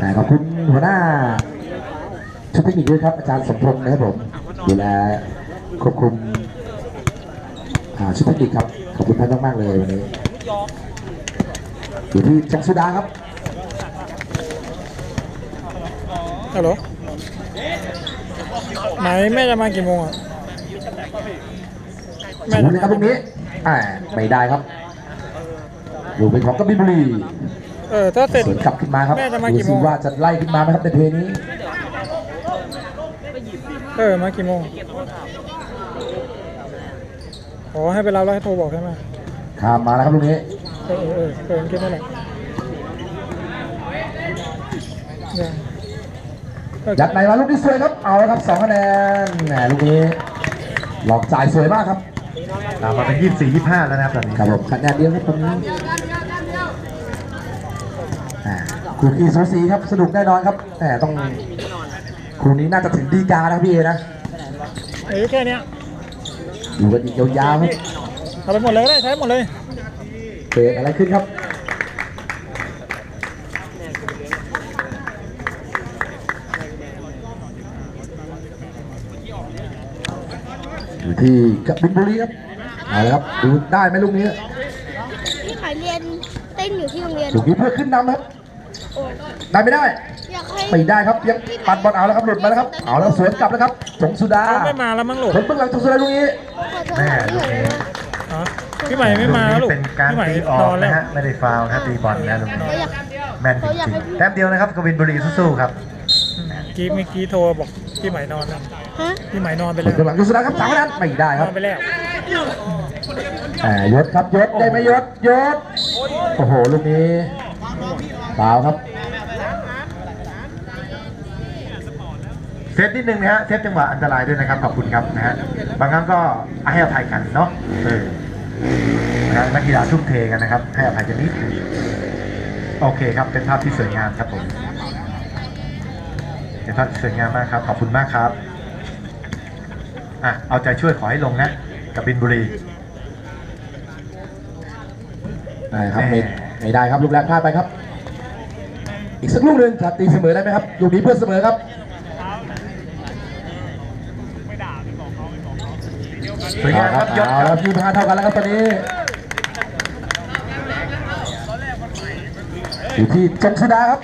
อ่าขอบคุณหัวหน้าชุดเทคนิคด้วยครับอาจารย์สมพงศ์นะครับผมดูแลควบคุมอ่าชุดเทคนิคครับ ขอบคุณท่านมากๆเลยวันนี้อยู่ที่จังสุดาครับฮัลโหลไหนแม่จะมากี่โมงอะแม่สูงเลยครับตรงนี้อ่าไม่ได้ครับอยู่เป็นของกบินบุรี เออถ้าเสร็จสวนกลับขึ้นมาครับแม่จะมาดูกี่โมสิง ว่าจะไล่ขึ้นมาไหมครับในเพลงนี้ เออมากี่โมงอ๋อให้ไปรับแล้วให้โทรบอกใช่ไหมข้ามมาแล้วครับลูกนี้เออเออเออเออคิดนั่นแหละเนี่ยเออยัดในมาลูกนี้สวยครับ เอาแล้วครับสองคะแนนแหมลูกนี้ หลอกจ่ายสวยมากครับตามมาเป็น 24 25 แล้วนะครับตอนนี้ครับผมคะแนนเดียวครับตรงนี้อ่า คู่ขี้สูสีครับสนุกแน่นอนครับแต่ต้องคู่นี้น่าจะถึงดีกานะพี่เอนะเออแค่เนี้ยอยู่กันอีกยาวๆครับเอาไปหมดเลยก็ได้ใช้หมดเลยเกิดอะไรขึ้นครับอยู่ที่กบินบุรีครับเอาละครับดูได้ไหมลูกนี้พี่ขายเรียนเต้นอยู่ที่โรงเรียนลูกนี้เพื่อขึ้นนำครับโอ้ ได้ไม่ได้ อยากให้ไม่ได้ครับยังปัดบอลเอาแล้วครับหลุดมาแล้วครับเอาแล้วสวนกลับแล้วครับจงสุดาเขาไม่มาแล้วมั้งลูกผลเบื้องหลังจงสุดาลูกนี้ขอโทษแม่ค่ะลูกนี้อ๋อพี่ใหม่ไม่มาแล้วลูกเป็นการพี่ใหม่ตีออนอกนแล้นะวฮะไม่ได้ฟาวล์นะตีบอลนะลูกนี้เขาอยากแม่นจริงๆแต้มเดียวนะครับกวินบุรีสู้ๆครับกี้เมื่อกี้โทรบอกพี่ใหม่นอนแล้วฮะพี่ใหม่นอนไปผแล้ลวเบื้องหลังจงสุดาครับสามคะแนนไม่ได้นครัอบ นไปแล้ว อ่ายศครับยศได้ไหมยศยศโอ้โหลูกนี้ เปล่าครับ เซฟนิดนึงนะฮะ เซฟจังหวะอันตรายด้วยนะครับ ขอบคุณครับนะฮะ บางครั้งก็ให้อภัยกันเนาะเออนะฮะนักกีฬาทุ่มเทกันนะครับ ให้อภัยกันนิดนึงโอเคครับ เป็นภาพที่สวยงามครับผมเป็นภาพที่สวยงามมากครับ ขอบคุณมากครับ อะ เอาใจช่วยขอให้ลงนะ กับบินบุรีได้ครับไม่ไม่ได้ครับ ลูกแรกพลาดไปครับ อีกสักลูกหนึ่งจะตีเสมอได้ไหมครับลูกนี้เพื่อเสมอครับสวยงามครับยศเอาคแล้รัวบพี่พาเท่ากันแล้วครับตอนนี้อยู่ที่จงสุดาครับ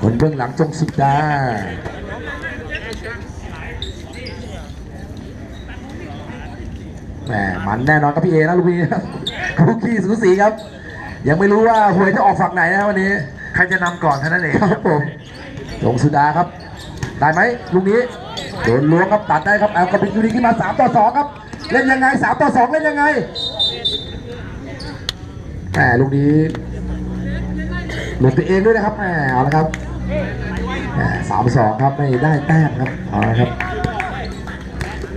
คนเบื้องหลังจงสุดาแหมมันแน่นอนครับพี่เอนะลูกนี้ครับคุกกี้สูสีครับ ยังไม่รู้ว่าหวยจะออกฝั่งไหนนะวันนี้ ใครจะนำก่อนเท่านั้นเองครับผมลงสุดาครับ ได้ไหมลูกนี้โดนล้วงครับตัดได้ครับเอากระปิกยูรีขึ้นมา3ต่อ2ครับ เล่นยังไง3ต่อ2เล่นยังไงแหมลูกนี้หลุดตัวเองด้วยนะครับแหมเอาละครับแหมสามสองครับไม่ได้แต้มครับเอาละครับ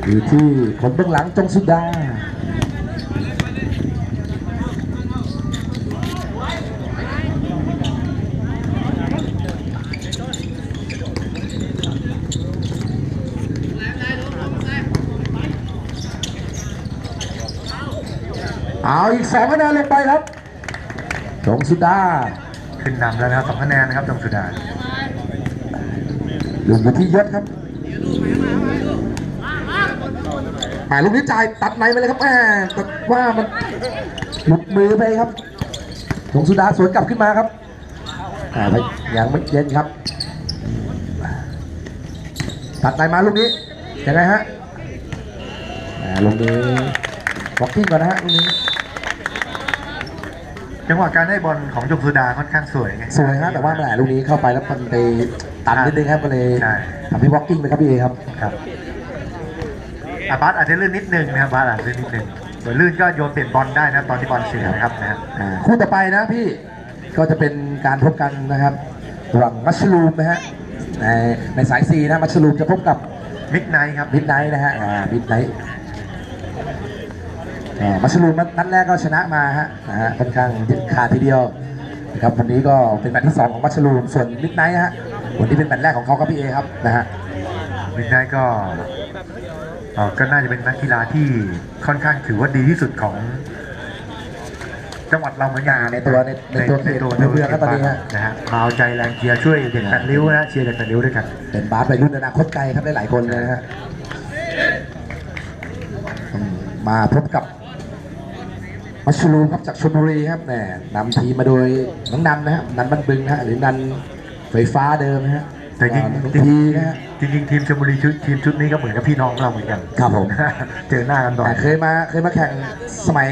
อยู่ที่คนเบื้องหลังจงสุดา เอาอีก สองคะแนนลงไปครับจงสุดาขึ้นนำแล้วนะครับสองคะแนนนะครับจงสุดาหลุดอยู่ที่ยศครับแหมลูกนี้จ่ายตัดในไปเลยครับแหมแต่ว่ามันหลุดมือไปครับจงสุดาสวนกลับขึ้นมาครับแหมยังไม่เย็นครับ ตัดในมาลูกนี้ยังไงฮะแหมลูกนี้บล็อกกิ้งก่อนนะฮะลูกนี้ จังหวะการได้บอลของจงสุดาค่อนข้างสวยไง สวยครับแต่ว่าแหมลูกนี้เข้าไปแล้วมันไปตันนิดนึงครับก็เลยใช่ ทำให้บล็อกกิ้งไปครับพี่เอครับ ครับอาบาสอาจจะลื่นนิดนึงนะครับบาสอาจจะลื่นนิดนึงส่วนลื่นก็โยนเปลี่ยนบอลได้นะตอนที่บอลเสียนะครับนะฮะอ่าคู่ต่อไปนะพี่ก็จะเป็นการพบกันนะครับระหว่างมัชลูมนะฮะในในสายซีนะมัชลูมจะพบกับมิกไนท์ครับ มิดไนท์นะฮะอ่ามิดไนท์ มัชลูมนัดแรกก็ชนะมาฮะนะฮะค่อนข้างเด็ดขาดทีเดียวนะครับวันนี้ก็เป็นแมตช์ที่สองของมัชลูมส่วนมิดไนท์ฮะวันนี้เป็นแมตช์แรกของเขาครับพี่เอครับนะฮะมิกไนท์ก็เอ่อก็น่าจะเป็นนักกีฬาที่ค่อนข้างถือว่าดีที่สุดของ จังหวัดเราเหมือนกันในตัวในในตัวเขตตัวในเมืองครับตอนนี้ฮะ นะฮะมาเอาใจแรงเชียร์ช่วยเด็กแปดริ้วนะเชียร์เด็กแปดริ้วด้วยกัน เป็นบาสวัยรุ่นอนาคตไกลครับได้หลายคนเลยนะฮะอืมมาพบกับ มัชลูมครับจากชลบุรีครับแหมนำทีมมาโดยน้องนันนะฮะนันบันบึงนะฮะหรือนันไฟฟ้าเดิมนะฮะแต่จริงน้องจริงทีนะฮะ จริงจริงทีมชลบุรีชุดทีมชุดนี้ก็เหมือนกับพี่น้องเราเหมือนกัน ครับผม เจอหน้ากันบ่อย แต่เคยมาเคยมาแข่งสมัย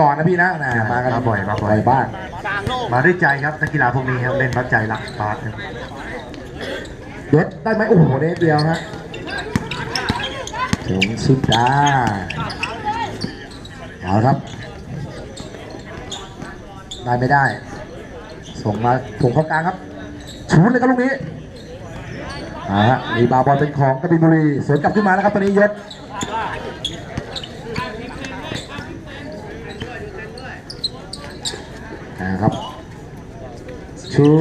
ก่อนๆนะพี่นะนะมากันมาบ่อยมาบ่อย บ้าง มาด้วยใจครับนักกีฬาพวกนี้ครับเล่นเพราะใจรักบาสครับยศได้ไหมโอ้โหเนตเดียวฮะถึงสุดดาเอาครับ ได้ไม่ได้ ส่งมาส่งเข้ากลางครับชูดเลยครับลูกนี้อ่าฮะรีบาวบอลเป็นของกบินบุรีสวนกลับขึ้นมาแล้วครับตอนนี้ยศนะครับชุ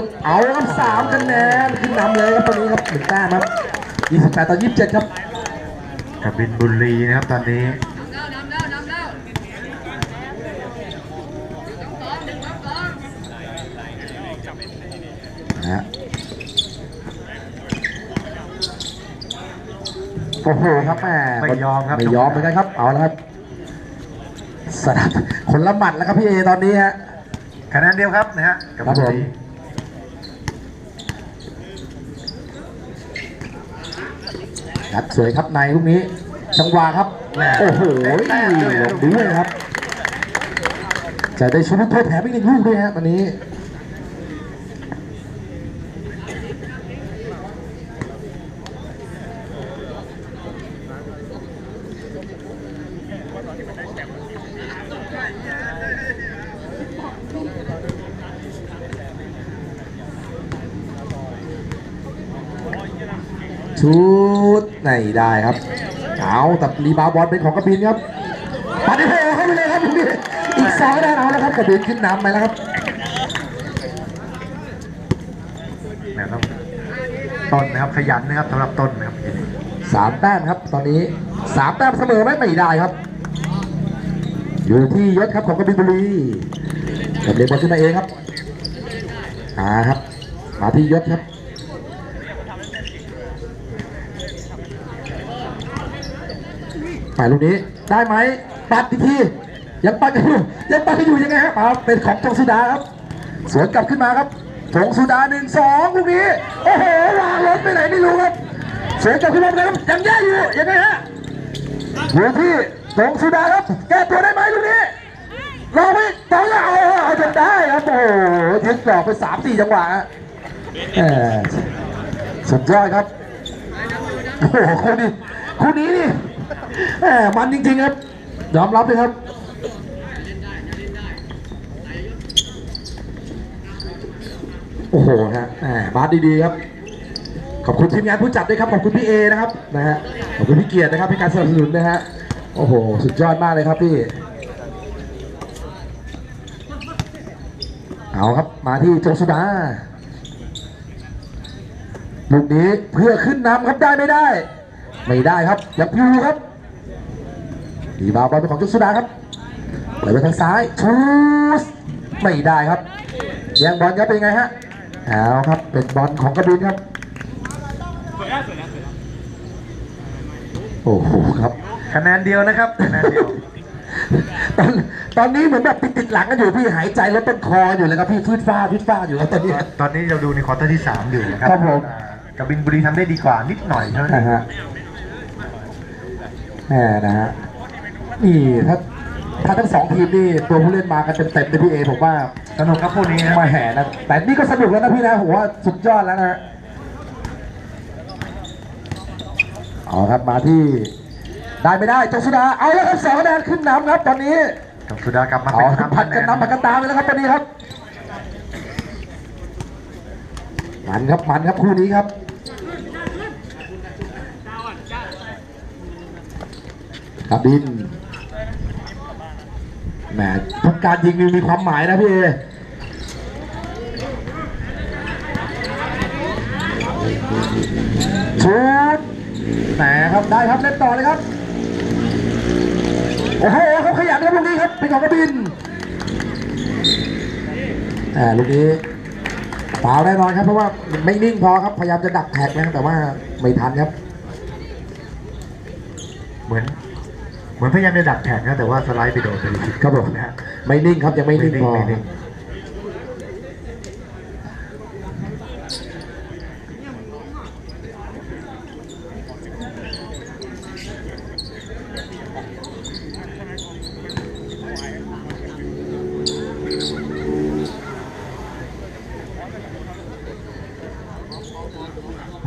ดเอาครับสามคะแนนขึ้นนำเลยครับตอนนี้ครับหนึ่งแต้มครับ28ต่อ27ครับกบินบุรีนะครับตอนนี้ นะฮะ โอ้โหครับแม่ไม่ยอมครับไม่ยอมเหมือนกันครับ เอาละครับสนับคนละหมัดแล้วครับพี่เอตอนนี้ฮะคะแนนเดียวครับนะฮะกับครับบุผมรียัดสวยครับในลูกนี้จังหวะครับ โอ้โหลงด้วยครับ จะได้ชุดลูกโทษแถมอีกหนึ่งลูกด้วยฮะตอนนี้ ชุ ดไหนได้ครับเอาแต่รีบาวด์บอลเป็นของกระบินครับปาดิโฮเข้าไปเลยครับพี่อีกสองคะแนนเอาแล้วครับกระบินขึ้นนำไปแล้วครับนะต้องต้นนะครับขยันนะครับสำหรับต้นนะครับสามแต้มครับตอนนี้สามแต้มเสมอไหมไม่ได้ครับ อยู่ที่ยศครับของกระบินบุรีกระเด็นบอลขึ้นมาเองครับอ่าครับมาที่ยศครับ ฝ่ายลูกนี้ได้ไหมปัดอีกทียังปัดกันอยู่ยังปัดกันอยู่ยังไงครับเอาเป็นของจงสุดาครับสวนกลับขึ้นมาครับจงสุดาหนึ่งสองลูกนี้โอ้โหวางรถไปไหนไม่รู้ครับสวนกลับขึ้นมาครับยังแย่อยู่ยังไงฮะอยู่ที่จงสุดาครับแก้ตัวได้ไหมลูกนี้รอไปต่อแล้วเอาเอาจนได้ครับโอ้โหยึดกรอบไปสามสี่จังหวะสุดยอดครับโอ้โหคู่นี้คู่นี้นี่ แหมมันจริงๆครับ ยอมรับเลยครับโอ้โหฮะแหมบาสดีๆครับ ขอบคุณทีมงานผู้จัดด้วยครับ ขอบคุณพี่เอนะครับนะฮะ ขอบคุณพี่เกียรตินะครับให้การสนับสนุนนะฮะ โอ้โห สุดยอดมากเลยครับพี่ เอาครับ มาที่จงสุดาลูกนี้เพื่อขึ้นนำครับได้ไม่ได้ ไม่ได้ครับ อย่าพิวครับ ดีบาวบอลเป็นของจุสุดาครับไหลไปทางซ้ายชูสไม่ได้ครับแย่งบอลครับเป็นไงฮะเอาครับเป็นบอลของกระบินครับโอ้โหครับคะแนนเดียวนะครับคะแนนเดียวตอนตอนนี้เหมือนแบบติดติดๆหลังกันอยู่พี่หายใจแล้วต้นคออยู่เลยครับพี่ฟืดฟ้าฟืดฟ้าอยู่ครับตอนนี้ตอนนี้เราดูในควอเตอร์ที่ 3 อยู่นะครับครับผมอ่ากับบินบุรีทำได้ดีกว่านิดหน่อยเท่านั้นนะฮะแหมนะฮะ นี่ถ้าถ้าทั้งสองทีมนี่ตัวผู้เล่นมากันเต็มๆเลยพี่เอผมว่าสนุกครับพวกนี้นะมาแห่นะแต่นี่ก็สนุกแล้วนะพี่นะผมว่าสุดยอดแล้วนะฮะเอาครับมาที่ได้ไม่ได้จงสุดาเอาแล้วครับสองคะแนนขึ้นนำครับตอนนี้กับสุดากลับมาเอาเป็นครับผัดกันนำผัดกันตามเลยนะครับตอนนี้ครับมันครับมันครับคู่นี้ครับกับบิน แหมทุการยิงมีความหมายนะพี่เอชุดแหมครับได้ครับเล่นต่อเลยครับ โอ้โหเขาขยันครับลูกนี้ครับเป็นของกบินอ่าลูกนี้เปล่าแน่นอนครับเพราะว่าไม่นิ่งพอครับพยายามจะดักแท็กนะแต่ว่าไม่ทันครับ เหมือน เหมือนพยายามจะดักแท็กนะแต่ว่าสไลด์ไปโดนไปผิดครับผมนะฮะไม่นิ่งครับยังไม่ไม่นิ่งนิ่งพอไม่นิ่ง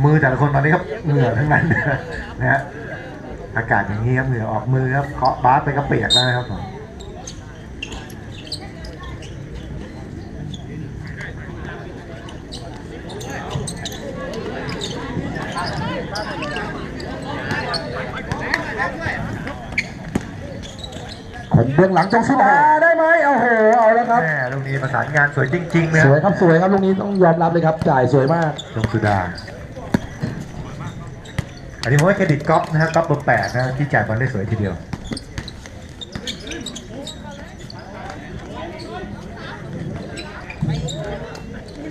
มือแต่ละคนตอนนี้ครับเหงื่อทั้งนั้นนะฮะอากาศอย่างนี้ครับเหงื่อออกมือครับเคาะบาสไปก็เปียกแล้วนะครับผมคนเบื้องหลังจงสุดาได้ไหมโอ้โหเอาแล้วครับแม่ลูกนี้ประสานงานสวยจริงๆนะสวยครับสวยครับลูกนี้ต้องยอมรับเลยครับจ่ายสวยมากจงสุดาอั นนี้ผมให้เครดิตก๊อฟนะฮะก๊อฟเบอร์แปดนะที่จ่ายบอลได้สวยทีเดียว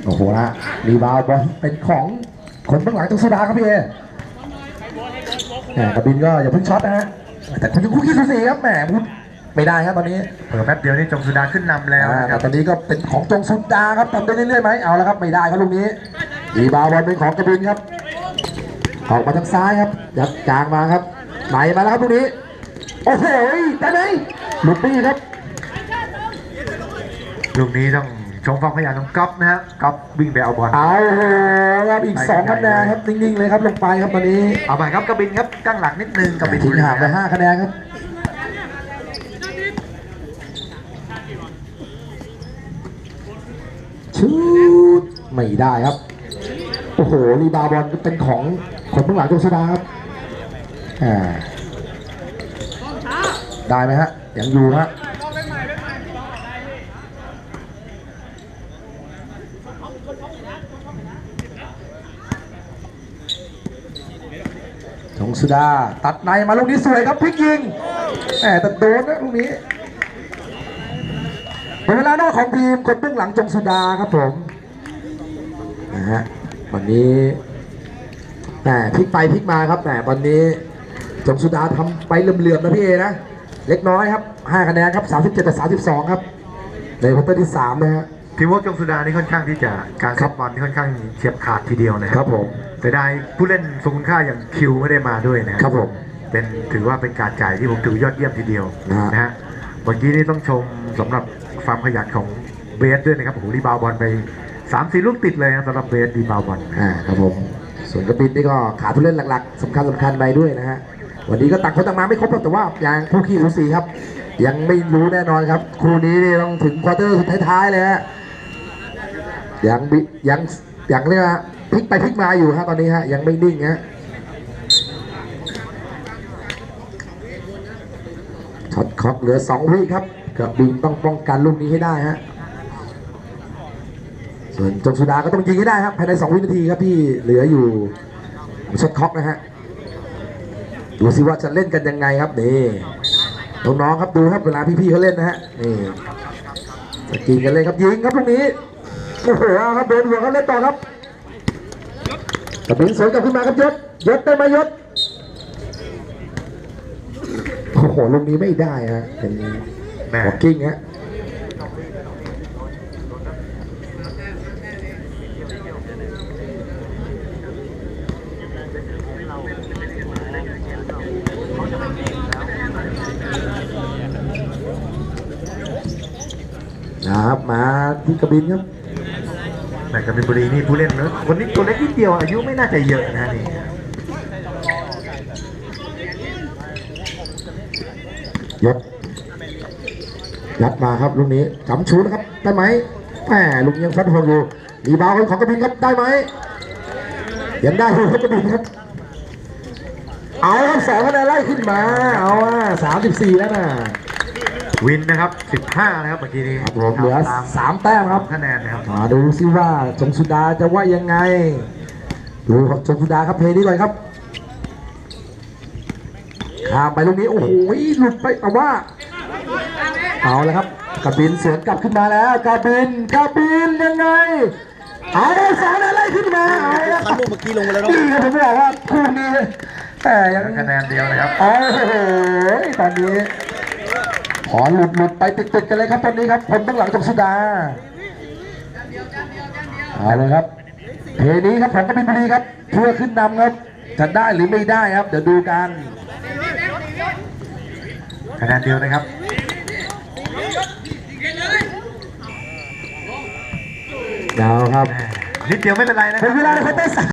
โอ้โหนะรีบาวด์บอลเป็นของคนเบื้องหลังจงสุดาครับพี่เอแหมกระบินก็อย่าเพิ่งช็อตนะฮะแต่คุณยังคู่ขี้สูสีครับแหมพูดไม่ได้ครับตอนนี้เปิดแป๊บเดียวนี่จงสุดาขึ้นนำแล้วอ่านะคแต่รับตอนนี้ก็เป็นของจงสุดาครับทำได้เรื่อยๆไหมเอาแล้วครับไม่ได้ครับลูกนี้รีบาวด์บอลเป็นของกระบินครับ ออกมาทางซ้ายครับยัดกลางมาครับ ไหนมาแล้วครับลูกนี้ โอ้โหได้ไหมหลุดไปอีกครับลูกนี้ต้องชมความขยันของก๊อฟนะฮะก๊อฟวิ่งไปเอาบอลเอาครับอีกสองคะแนนครับนิ่งๆเลยครับลงไปครับตอนนี้เอาไปครับกบินครับตั้งหลักนิดนึงกบินทิ้งห่างไปห้าคะแนนครับชูดไม่ได้ครับ โอ้โหรีบาวด์บอลเป็นของ คนเบื้องหลังจงสุดาครับอ่าได้ไหมฮะ ยังอยู่ฮะจงสุดา ตัดในมาลูกนี้สวยครับพลิกยิงแหมแต่โดนนะลูกนี้เป็นเวลานอกของทีมคนเบื้องหลังจงสุดาครับผมนะฮะวันนี้ แหมพลิกไปพลิกมาครับแหมตอนนี้จงสุดาทำไปเหลื่อมๆนะพี่เอนะ เล็กน้อยครับ5คะแนนครับ37ต่อ32 ครับ ในควอเตอร์ที่3นะฮะทีมเวอร์กจงสุดานี่ค่อนข้างที่จะการครัซับบบอลนี่ค่อนข้างเฉียบขาดทีเดียวนะคครัรับบผมแต่ได้ผู้เล่นทรงคุณค่าอย่างคิวไม่ได้มาด้วยนะฮะครับผมเป็นถือว่าเป็นการจ่ายที่ผมถือยอดเยี่ยมทีเดียวนะฮะนะฮะเมื่อกี้นี่ต้องชมสำหรับความขยันของเบสด้วยนะครับโอ้โหรีบาวด์บอลไป3ามสี่ลูกติดเลยนะสำหรับเบสรีบาวด์บอลอ่าครับผม ส่วนกระปินนี่ก็ขาผู้เล่นหลักๆสำคัญสำคัญไปด้วยนะฮะวันนี้ก็ต่างคนต่างมาไม่ครบแต่ว่าอย่างคู่ขี้สูสีครับ ยังไม่รู้แน่นอนครับคู่นี้นี่ต้องถึงควอเตอร์สุดท้ายๆเลยฮะยังยังยังเรียกว่าพลิกไปพลิกมาอยู่ฮะตอนนี้ฮะยังไม่นิ่งฮะช็อตคอกเหลือสองวิครับกระบินต้องป้องกันลูกนี้ให้ได้ฮะ ส่วนจงสุดาก็ต้องยิงให้ได้ครับภายใน 2 วินาทีครับที่เหลืออยู่ช็อตคล็อกนะฮะดูสิว่าจะเล่นกันยังไงครับนี่น้องๆครับดูครับเวลาพี่ๆเขาเล่นนะฮะนี่จะกินกันเลยครับยิงครับตรงนี้โอ้โหเอาครับโดนหัวเขาเล่นต่อครับกระบินสวนกลับขึ้นมาครับยศยศได้ไหมยศโอ้โหลูกนี้ไม่ได้ฮะเป็นแม่วอลกิ้งฮะ นะครับมาที่กระบินครับแต่กบินบุรีนี่ผู้เล่นเนอะคนนี้ตัวเล็กนิดเดียวอายุไม่น่าจะเยอะนะนี่ยศยัดมาครับลูกนี้จำชูนะครับได้ไหมแหมลูกยังฟัดหัวอยู่รีบาวของกระบินครับได้ไหมยังได้อยู่ครับกระบินครับเอาครับสองคะแนนไล่ขึ้นมา เอาอะสามสิบสี่แล้วนะ วินนะครับ 15 นะครับเมื่อกี้นี้ครับผมเหลือตามสามแต้มครับคะแนนนะครับมาดูซิว่าจงสุดาจะว่ายังไง ดูครับจงสุดาครับเพลงนี้ก่อนครับข้ามไปลูกนี้โอ้โหหลุดไปแต่ว่า เอาแล้วครับกบินสวนกลับขึ้นมาแล้วกบินกบินยังไงเอาได้สองอะไรขึ้นมาเอาแล้วครับลูกเมื่อกี้ลงไปแล้วเนาะนี่ครับผมบอกว่าคู่นี้แต่ยังคะแนนเดียวนะครับโอ้โหตอนนี้ ขอหลุดหลุดไปติดๆกันเลยครับตอนนี้ครับผมต้องหลังจงสุดาเอาเลยครับเทนี้ครับของกบินบุรีครับเพื่อขึ้นนำครับจะได้หรือไม่ได้ครับ เดี๋ยวดูกันคะแนนเดียวนะครับยาวครับนิดเดียวไม่เป็นไรนะคเป็รันบเวลาในควอเตอร์สาม